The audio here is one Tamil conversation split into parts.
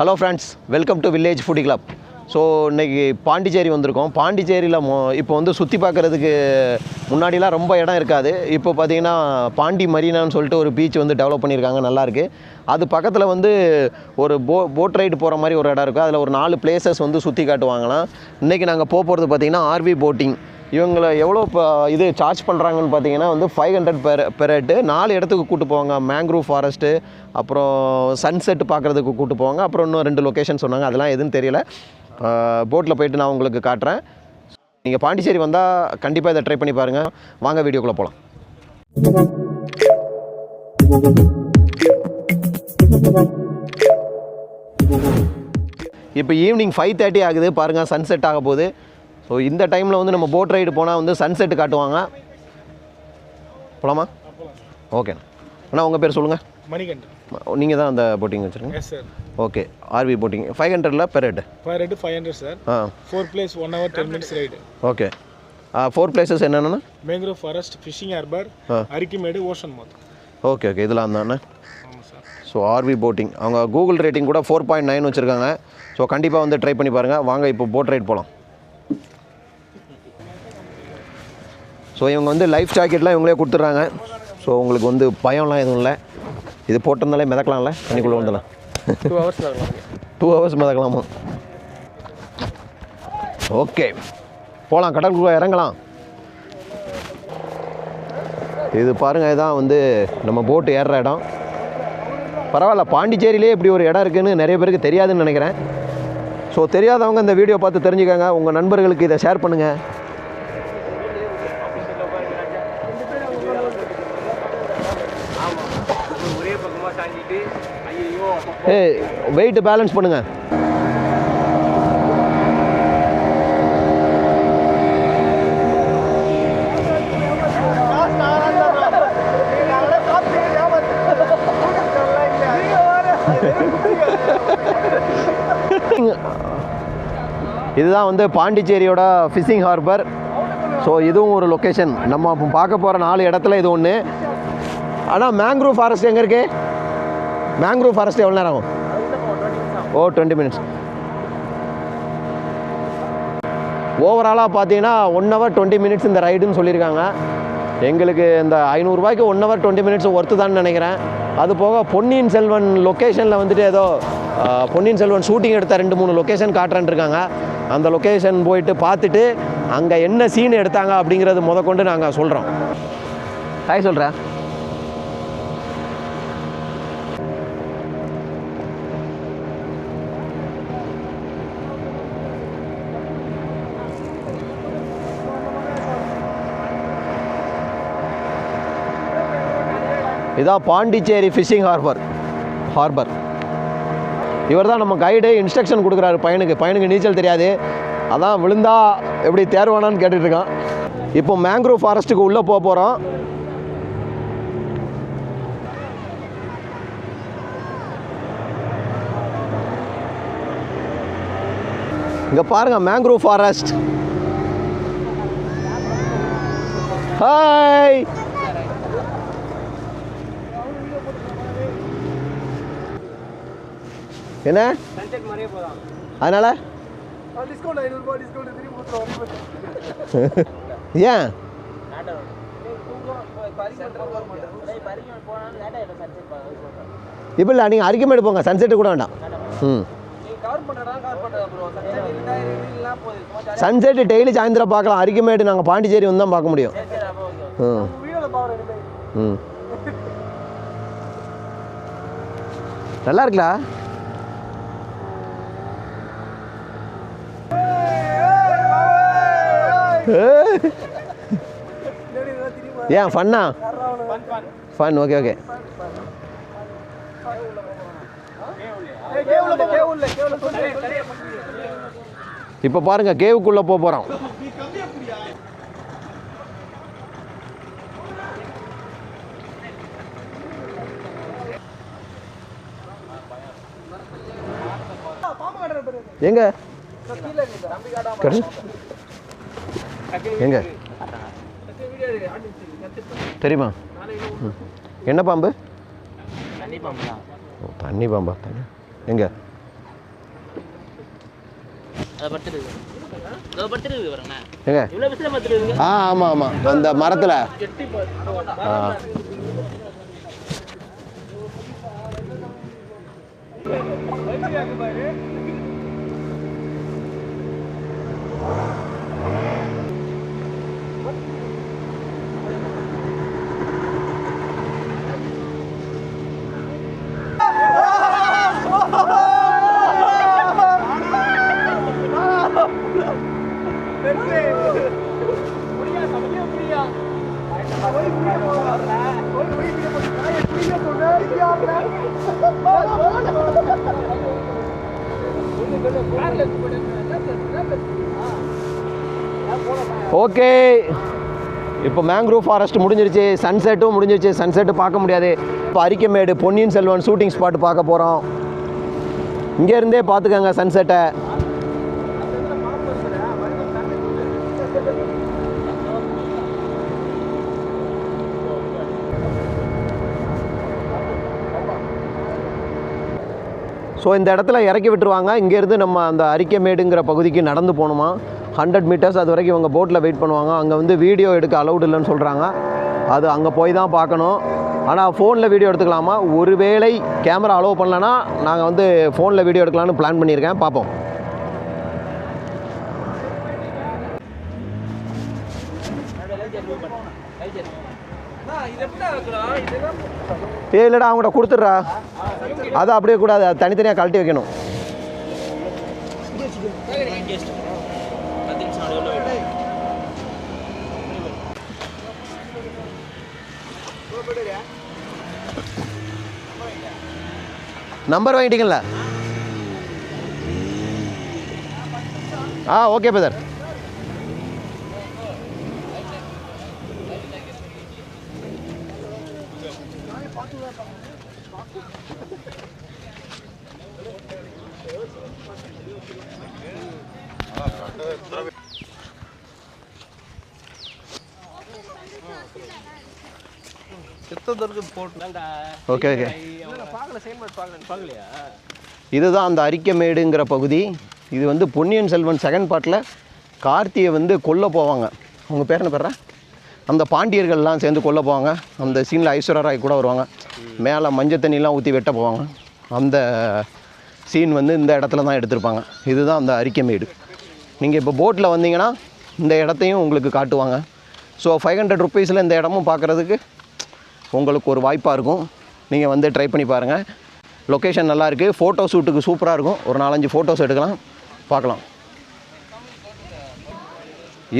Hello friends welcome to village foodie club so இன்றைக்கி பாண்டிச்சேரி வந்திருக்கோம். பாண்டிச்சேரியில் மொ இப்போ வந்து சுற்றி பார்க்குறதுக்கு முன்னாடிலாம் ரொம்ப இடம் இருக்காது. இப்போ பார்த்தீங்கன்னா பாண்டி மரீனான்னு சொல்லிட்டு ஒரு பீச் வந்து டெவலப் பண்ணியிருக்காங்க. நல்லாயிருக்கு அது பக்கத்தில் வந்து ஒரு போ போட் ரைடு போகிற மாதிரி ஒரு இடம் இருக்குது அதில் ஒரு நாலு பிளேசஸ் வந்து சுற்றி காட்டுவாங்களாம். இன்றைக்கி நாங்கள் போக போகிறது பார்த்திங்கன்னா ஆர்வி போட்டிங் இவங்களை எவ்வளோ இப்போ இது சார்ஜ் பண்ணுறாங்கன்னு பார்த்தீங்கன்னா வந்து ஃபைவ் ஹண்ட்ரட் பெர் பெரட்டு நாலு இடத்துக்கு கூட்டு போவாங்க. மேங்க்ரூவ் ஃபாரஸ்ட்டு அப்புறம் சன்செட் பார்க்குறதுக்கு கூட்டு போவாங்க. அப்புறம் இன்னும் ரெண்டு லொக்கேஷன் சொன்னாங்க. அதெல்லாம் எதுன்னு தெரியல. போட்டில் போயிட்டு நான் உங்களுக்கு காட்டுறேன். நீங்கள் பாண்டிச்சேரி வந்தால் கண்டிப்பாக இதை ட்ரை பண்ணி பாருங்கள் வாங்க வீடியோக்குள்ளே போகலாம் இப்போ ஈவினிங் ஃபைவ் தேர்ட்டி ஆகுது. பாருங்கள் சன்செட் ஆக போகுது ஸோ இந்த டைமில் வந்து நம்ம போட் ரைடு போனால் வந்து சன்செட் காட்டுவாங்க. போகலாமா ஓகே அண்ணா. உங்கள் பேர் சொல்லுங்கள் மணிகண்டன். நீங்கள் தான் அந்த போட்டிங் வச்சுருங்க sir okay RV boating five ஹண்ட்ரடில் per head per head five hundred sir ah. Four place one hour ten minutes ride okay four places என்னென்னா mangrove forest fishing harbour ah. Arikamedu ocean mouth okay okay இதெல்லாம் தானே ஸோ ஆர்வி போட்டிங் அவங்க கூகுள் ரேட்டிங் கூட ஃபோர் பாயிண்ட் நைன் வச்சுருக்காங்க. ஸோ கண்டிப்பாக வந்து ட்ரை பண்ணி பாருங்கள் வாங்க இப்போ போட் ரைட் போகலாம் ஸோ இவங்க வந்து லைஃப் ஜாக்கெட்லாம் இவங்களே கொடுத்துட்றாங்க. ஸோ உங்களுக்கு வந்து பயம்லாம் எதுவும் இல்லை. இது போட்டிருந்தாலே மிதக்கலாம்ல? தண்ணிக்குள்ளே வந்துடலாம் டூ ஹவர்ஸ் டூ ஹவர்ஸ் மிதக்கலாமா? ஓகே போகலாம் கடலுக்குள்ளே இறங்கலாம். இது பாருங்கள் இதான் வந்து நம்ம போட்டு ஏறுற இடம். பரவாயில்ல பாண்டிச்சேரியிலே இப்படி ஒரு இடம் இருக்குன்னு நிறைய பேருக்கு தெரியாதுன்னு நினைக்கிறேன். ஸோ தெரியாதவங்க இந்த வீடியோ பார்த்து தெரிஞ்சுக்கங்க. உங்கள் நண்பர்களுக்கு இதை ஷேர் பண்ணுங்கள் ஒரே பக்கமாக சாஞ்சிட்டு ஏ ஏய் பேலன்ஸ் பண்ணுங்கள் இதுதான் வந்து பாண்டிச்சேரியோட ஃபிஷிங் ஹார்பர் ஸோ இதுவும் ஒரு லொக்கேஷன் நம்ம பார்க்க போகிற நாலு இடத்துல இது ஒன்று ஆனால் மேங்க்ரூவ் ஃபாரஸ்ட் எங்கே இருக்குது மேங்க்ரூவ் ஃபாரஸ்ட் எவ்வளோ நேரம் ஆகும்? ஓ டுவெண்ட்டி மினிட்ஸ் ஓவராலாக பார்த்தீங்கன்னா ஒன் ஹவர் டுவெண்ட்டி மினிட்ஸ் இந்த ரைடுன்னு சொல்லியிருக்காங்க. எங்களுக்கு இந்த ஐநூறுரூவாய்க்கு one hour twenty minutes worth தான் நினைக்கிறேன். அது போக பொன்னியின் செல்வன் லொக்கேஷனில் வந்துட்டு ஏதோ பொன்னியின் செல்வன் ஷூட்டிங் எடுத்த ரெண்டு மூணு லொக்கேஷன் காட்டுறேன் இருக்காங்க. அந்த லொக்கேஷன் போயிட்டு பார்த்துட்டு அங்கே என்ன சீன் எடுத்தாங்க அப்படிங்கிறது முத கொண்டு நாங்கள் சொல்கிறோம் ஹாய் சொல்கிறேன் இதான் பாண்டிச்சேரி ஃபிஷிங் ஹார்பர் ஹார்பர் இவர் தான் நம்ம கைடு இன்ஸ்ட்ரக்ஷன் கொடுக்குறாரு பையனுக்கு. பையனுக்கு நீச்சல் தெரியாது. அதான் விழுந்தா எப்படி தேர்வானான்னு கேட்டுட்ருக்கான் இப்போ மேங்க்ரோவ் ஃபாரஸ்ட்டுக்கு உள்ளே போக போகிறோம் இங்கே பாருங்க மேங்க்ரூவ் ஃபாரஸ்ட் ஹாய் என்ன? அதனால? ஏன்? இப்போ இல்லை நீங்கள் அரிக்கமேடு போங்க சன்செட்டு கூட வேண்டாம். ம். சன்செட்டு டெய்லி சாயந்தரம் பார்க்கலாம். அரிக்கமேடு நாங்கள் பாண்டிச்சேரி வந்து தான் பார்க்க முடியும். ம் ம். நல்லா இருக்குல்ல? ஏன் ஃபன்னா ஃபன் ஓகே ஓகே இப்போ பாருங்க கேவுக்குள்ளே போக போகிறோம் எங்க? எங்க? தெரியுமா? என்ன பாம்பு? தண்ணி பாம்பா தண்ணி. எங்க? எங்க? ஆ ஆமாம் ஆமாம் அந்த மரத்தில். ஆ. ஓகே. இப்போ மேங்க்ரூவ் ஃபாரஸ்ட் முடிஞ்சிருச்சு சன்செட்டும் முடிஞ்சிருச்சு சன்செட்டு பார்க்க முடியாது. இப்போ அரிக்கமேடு பொன்னியின் செல்வன் ஷூட்டிங் ஸ்பாட் பார்க்க போகிறோம் இங்கேருந்தே பார்த்துக்கோங்க சன்செட்டை ஸோ இந்த இடத்துல இறக்கி விட்டுருவாங்க. இங்கேருந்து நம்ம அந்த அரிக்கமேடுங்கிற பகுதிக்கு நடந்து போகணுமா? ஹண்ட்ரட் மீட்டர்ஸ் அது வரைக்கும் இவங்க போட்டில் வெயிட் பண்ணுவாங்க. அங்கே வந்து வீடியோ எடுக்க அலௌட் இல்லைன்னு சொல்கிறாங்க அது அங்கே போய் தான் பார்க்கணும். ஆனால் ஃபோனில் வீடியோ எடுத்துக்கலாமா? ஒருவேளை கேமரா அலோவ் பண்ணலன்னா நாங்கள் வந்து ஃபோனில் வீடியோ எடுக்கலாம்னு பிளான் பண்ணியிருக்கேன். பார்ப்போம். ஏ இல்லைடா அவங்கள்ட்ட கொடுத்துட்றா. அது அப்படியே கூடாது. அது தனித்தனியாக கழட்டி வைக்கணும். நம்பர் வாங்கிட்டீங்களா ஆ ஓகே பிரதர். ஓகே ஓகே இதுதான் அந்த அரிக்கமேடுங்கிற பகுதி. இது வந்து பொன்னியின் செல்வன் செகண்ட் பார்ட்டில் கார்த்தியை வந்து கொல்ல போவாங்க. அவங்க பேர் என்ன பேர்றா அந்த பாண்டியர்கள்லாம் சேர்ந்து கொல்ல போவாங்க. அந்த சீனில் ஐஸ்வர்யா ராய் கூட வருவாங்க. மேலே மஞ்சள் தண்ணிலாம் ஊற்றி வெட்ட போவாங்க. அந்த சீன் வந்து இந்த இடத்துல தான் எடுத்திருப்பாங்க. இதுதான் அந்த அரிக்கமேடு நீங்கள் இப்போ போட்டில் வந்தீங்கன்னா இந்த இடத்தையும் உங்களுக்கு காட்டுவாங்க. ஸோ ஃபைவ் ஹண்ட்ரட் ருபீஸில் இந்த இடமும் பார்க்குறதுக்கு உங்களுக்கு ஒரு வாய்ப்பாக இருக்கும். நீங்கள் வந்து ட்ரை பண்ணி பாருங்கள் லொக்கேஷன் நல்லாயிருக்கு ஃபோட்டோ ஷூட்டுக்கு சூப்பராக இருக்கும். ஒரு நாலஞ்சு ஃபோட்டோஸ் எடுக்கலாம். பார்க்கலாம்.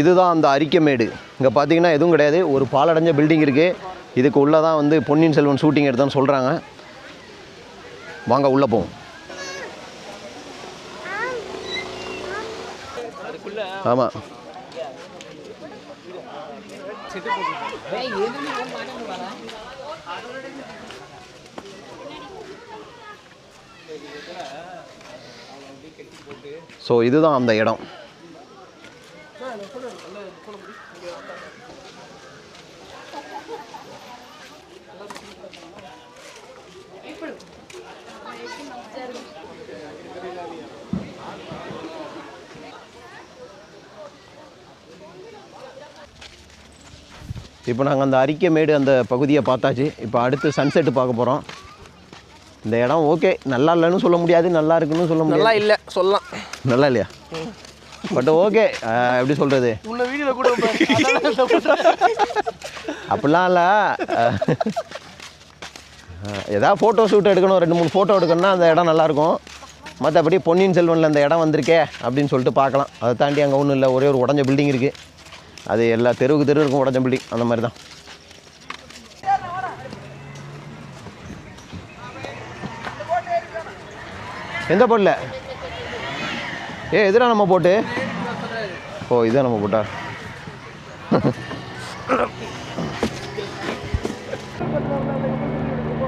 இதுதான் அந்த அரிக்கமேடு இங்கே பார்த்தீங்கன்னா எதுவும் கிடையாது. ஒரு பாலடைஞ்ச பில்டிங் இருக்குது இதுக்கு உள்ளே தான் வந்து பொன்னியின் செல்வன் ஷூட்டிங் எடுத்தான்னு சொல்கிறாங்க வாங்க உள்ளே போவோம். ஆமாம் ஸோ இதுதான் அந்த இடம். இப்போ நாங்கள் அந்த அரிக்கமேடு அந்த பகுதியை பார்த்தாச்சு. இப்போ அடுத்து சன்செட்டு பார்க்க போகிறோம் இந்த இடம் ஓகே நல்லா இல்லைன்னு சொல்ல முடியாது நல்லா இருக்குன்னு சொல்ல முடியாது. நல்லா இல்லை சொல்லலாம். நல்லா இல்லையா? பட் ஓகே எப்படி சொல்கிறது உன்னை வீடியோவில் கூட அப்படிலாம் இல்லை. ஏதாவது ஃபோட்டோ ஷூட் எடுக்கணும் ரெண்டு மூணு ஃபோட்டோ எடுக்கணும்னா அந்த இடம் நல்லாயிருக்கும் மற்றபடி பொன்னியின் செல்வனில் அந்த இடம் வந்திருக்கே அப்படின்னு சொல்லிட்டு பார்க்கலாம். அதை தாண்டி அங்கே ஒன்றும் இல்லை. ஒரே ஒரு உடஞ்ச பில்டிங் இருக்குது அது எல்லா தெருவுக்கு தெரு இருக்கும் உடஞ்ச பில்டிங் அந்த மாதிரி தான் எந்த போடல? ஏ எதுடா நம்ம போட்டு? ஓ இதான் நம்ம போட்டா.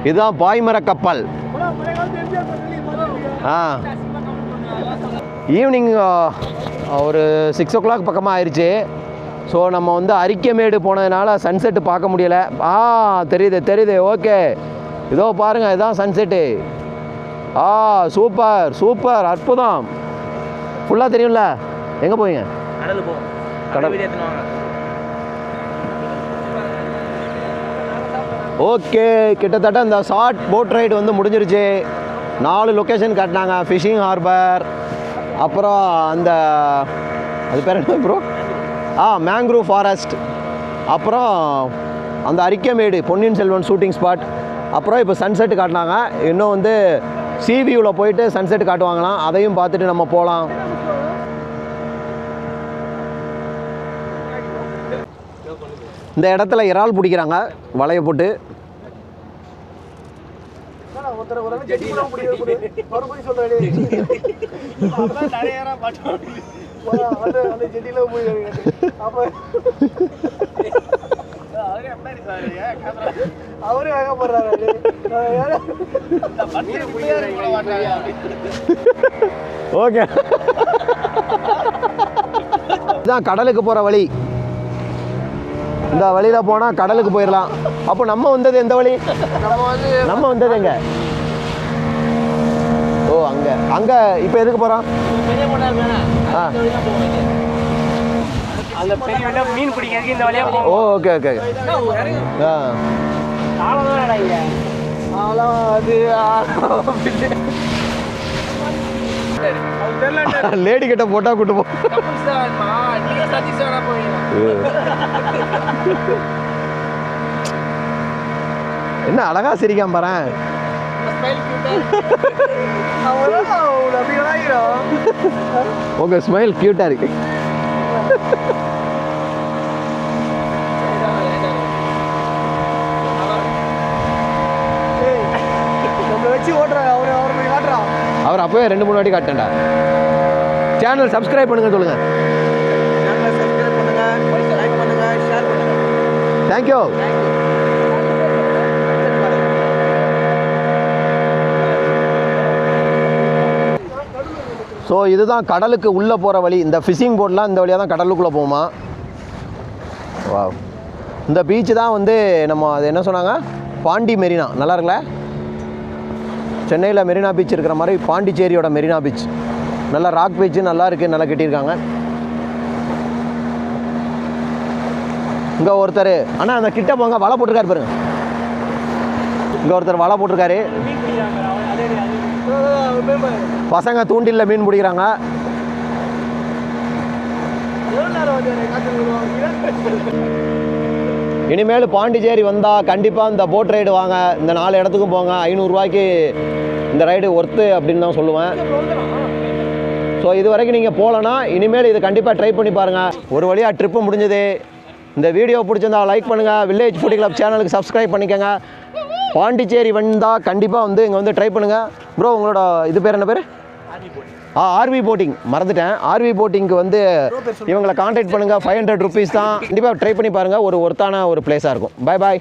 இதுதான் பாய்மர கப்பல். ஆ. ஈவினிங் ஒரு சிக்ஸ் ஓ கிளாக் பக்கமாக ஆயிடுச்சு ஸோ நம்ம வந்து அரிக்கமேடு போனதுனால சன்செட்டு பார்க்க முடியலை. ஆ தெரியுது தெரியுது. ஓகே இதோ பாருங்கள் இதுதான் சன்செட்டு ஆ சூப்பர் சூப்பர் அற்புதம். ஃபுல்லாக தெரியும்ல? எங்கே போவீங்க? கடல். ஓகே கிட்டத்தட்ட இந்த ஷார்ட் போட் ரைடு வந்து முடிஞ்சிருச்சு. நாலு லொக்கேஷன் காட்டினாங்க. ஃபிஷிங் ஹார்பர் அப்புறம் அந்த அது பேர் என்ன ப்ரோ ஆ மேங்க்ரூவ் ஃபாரஸ்ட் அப்புறம் அந்த அரிக்கமேடு பொன்னியின் செல்வன் ஷூட்டிங் ஸ்பாட் அப்புறம் இப்போ சன்செட் காட்டினாங்க. இன்னும் வந்து சி வியூவில் போயிட்டு சன்செட் காட்டுவாங்களாம். அதையும் பார்த்துட்டு நம்ம போகலாம் இந்த இடத்துல இறால் பிடிக்கிறாங்க. வலையை போட்டு. ஒருத்தர் அந்த செடியில போய் அப்ப அவரே எப்படி சார் அவரே வேக போடுறாரு ஓகே. இதுதான் கடலுக்கு போகிற வழி. இந்த வழியில் போனால் கடலுக்கு போயிடலாம் அப்போ நம்ம வந்தது எந்த வழி? நம்ம வந்து நம்ம வந்தது எங்க? ஓ அங்கே. அங்கே இப்போ எதுக்கு போகிறோம் ஆ. அந்த பெரிய மீன் பிடிக்கிறதுக்கு இந்த வழியா ஓ ஓகே ஓகே. ஆ. அதெல்லாம் அது லேடி கிட்ட போட்டால் கூட்டு போ. என்ன அழகா சிரிக்காம பாறேன்? உங்க ஸ்மைல் கியூட்டா இருக்கு. அவரு அப்பவே ரெண்டு மூணு வாட்டி காட்டேன்டா சேனல் சப்ஸ்கிரைப் பண்ணுங்க. சொல்லுங்க தேங்க்யூ ஸோ இதுதான் கடலுக்கு உள்ளே போகிற வழி. இந்த ஃபிஷிங் போட்லாம் இந்த வழியாக தான் கடலுக்குள்ளே போகுமா? வா இந்த பீச்சு தான் வந்து நம்ம அது என்ன சொன்னாங்க? பாண்டி மெரினா. நல்லா இருக்குல்ல? சென்னையில் மெரினா பீச் இருக்கிற மாதிரி பாண்டிச்சேரியோட மெரினா பீச் நல்லா ராக் பீச்சு நல்லா இருக்குது நல்லா கட்டியிருக்காங்க. இங்கே ஒருத்தர் அண்ணா அந்த கிட்ட போங்க வலை போட்டிருக்காரு பாருங்க. இங்கே ஒருத்தர் வலை போட்டிருக்காரு. பசங்க தூண்டில்ல மீன் பிடிக்கிறாங்க. இனிமேல் பாண்டிச்சேரி வந்தால் கண்டிப்பாக இந்த போட் ரைடு வாங்க. இந்த நாலு இடத்துக்கும் போங்க. ஐநூறுரூவாய்க்கு இந்த ரைடு ஒர்த்து அப்படின்னு தான் சொல்லுவேன். ஸோ இது வரைக்கும் நீங்கள் போகலன்னா இனிமேல் இது கண்டிப்பாக ட்ரை பண்ணி பாருங்கள் ஒரு வழியாக ட்ரிப்பு முடிஞ்சது. இந்த வீடியோ பிடிச்சிருந்தா லைக் பண்ணுங்கள் வில்லேஜ் ஃபுட்டி கிளப் சேனலுக்கு சப்ஸ்கிரைப் பண்ணிக்கோங்க. பாண்டிச்சேரி வந்தால் கண்டிப்பாக வந்து இங்கே வந்து ட்ரை பண்ணுங்கள் ப்ரோ உங்களோட இது பேர் என்ன பேர்? ஆ ஆர்வி போட்டிங் மறந்துட்டேன். ஆர்வி போட்டிங்க்கு வந்து இவங்களை காண்டாக்ட் பண்ணுங்கள் ஃபைவ் ஹண்ட்ரட் ருபீஸ் தான். கண்டிப்பாக ட்ரை பண்ணி பாருங்கள் ஒரு ஒர்த்தான ஒரு பிளேஸாக இருக்கும். Bye bye